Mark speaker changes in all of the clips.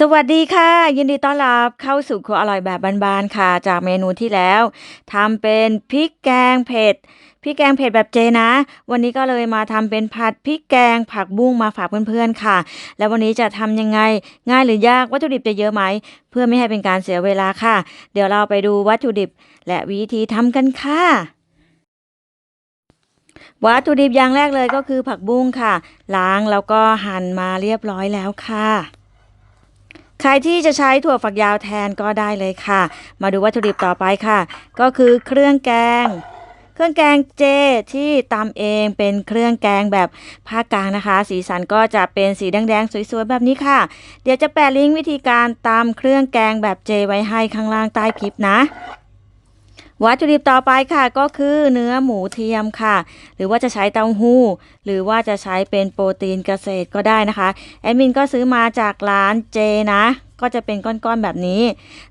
Speaker 1: สวัสดีค่ะ ยินดีต้อนรับเข้าสู่ครัวอร่อยแบบบานๆค่ะ จากเมนูที่แล้วทำเป็นพริกแกงเผ็ดพริกแกงเผ็ดแบบเจนะ วันนี้ก็เลยมาทำเป็นผัดพริกแกงผักบุ้งมาฝากเพื่อนๆค่ะ แล้ววันนี้จะทำยังไงง่ายหรือยากวัตถุดิบจะเยอะไหม เพื่อไม่ให้เป็นการเสียเวลาค่ะ เดี๋ยวเราไปดูวัตถุดิบ และวิธีทำกันค่ะวัตถุดิบอย่างแรกเลยก็คือผักบุ้งค่ะ ล้างแล้วก็หั่นมาเรียบร้อยแล้วค่ะ ใครที่จะใช้ถั่วฝักยาวแทนก็ได้เลยค่ะ มาดูวัตถุดิบต่อไปค่ะ ก็คือเครื่องแกง เครื่องแกงเจที่ตำเองเป็นเครื่องแกงแบบภาคกลางนะคะ สีสันก็จะเป็นสีแดงๆสวยๆแบบนี้ค่ะ เดี๋ยวจะแปะลิงก์วิธีการตำเครื่องแกงแบบเจไว้ให้ข้างล่างใต้คลิปนะ วัตถุดิบต่อไปค่ะก็คือเนื้อหมูเทียมค่ะ หรือว่าจะใช้เต้าหู้ หรือว่าจะใช้เป็นโปรตีนเกษตรก็ได้นะคะแอดมินก็ซื้อมาจากร้านเจนะ ก็จะเป็นก้อนๆแบบนี้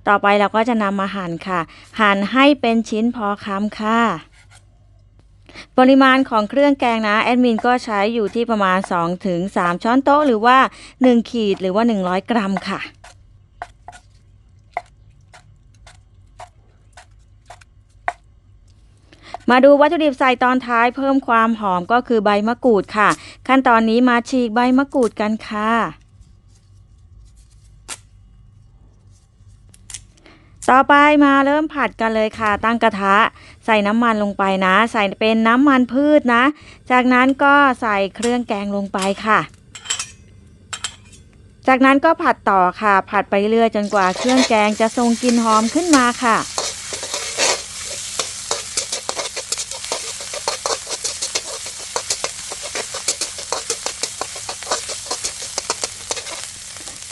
Speaker 1: ต่อไปเราก็จะนำมาหั่นค่ะ หั่นให้เป็นชิ้นพอคำค่ะ ปริมาณของเครื่องแกงนะแอดมินก็ใช้อยู่ที่ประมาณ 2-3 ช้อนโต๊ะหรือว่า 1 ขีดหรือว่า 100 กรัมค่ะ มาดูวัตถุดิบใส่ตอนท้ายเพิ่มความหอมก็คือใบมะกรูดค่ะ ขั้นตอนนี้มาฉีกใบมะกรูดกันค่ะ ต่อไปมาเริ่มผัดกันเลยค่ะ ตั้งกระทะ ใส่น้ำมันลงไปนะ ใส่เป็นน้ำมันพืชนะ จากนั้นก็ใส่เครื่องแกงลงไปค่ะจากนั้นก็ผัดต่อค่ะ ผัดไปเรื่อยจนกว่าเครื่องแกงจะทรงกลิ่นหอมขึ้นมาค่ะ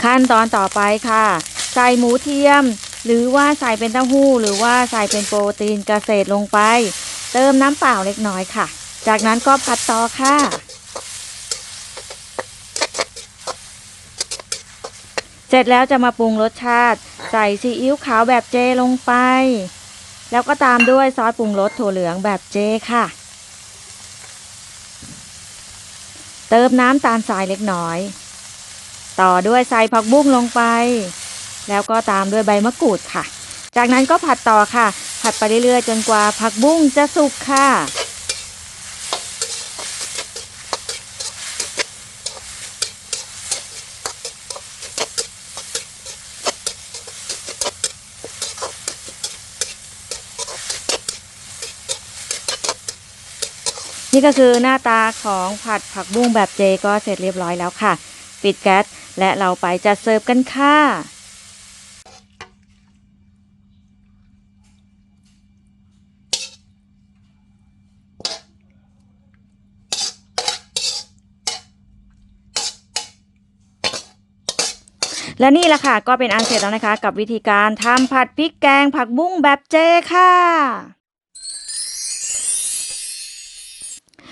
Speaker 1: ขั้นตอนต่อไปค่ะ ใส่หมูเทียม หรือว่าใส่เป็นเต้าหู้ หรือว่าใส่เป็นโปรตีนเกษตรลงไป เติมน้ำเปล่าเล็กน้อยค่ะ จากนั้นก็ผัดต่อค่ะ เสร็จแล้วจะมาปรุงรสชาติ ใส่ซีอิ๊วขาวแบบเจลงไป แล้วก็ตามด้วยซอสปรุงรสถั่วเหลืองแบบเจค่ะ เติมน้ำตาลทรายเล็กน้อย ต่อด้วยใส่ผักบุ้งลงไป แล้วก็ตามด้วยใบมะกรูดค่ะ จากนั้นก็ผัดต่อค่ะ ผัดไปเรื่อยๆจนกว่าผักบุ้งจะสุกค่ะนี่ก็คือหน้าตาของผัดผักบุ้งแบบเจก็เสร็จเรียบร้อยแล้วค่ะ ปิดแก๊ส และเราไปจัดเสิร์ฟกันค่ะและนี่แหละค่ะก็เป็นอันเสร็จแล้วนะคะ กับวิธีการทำผัดพริกแกงผักบุ้งแบบเจค่ะ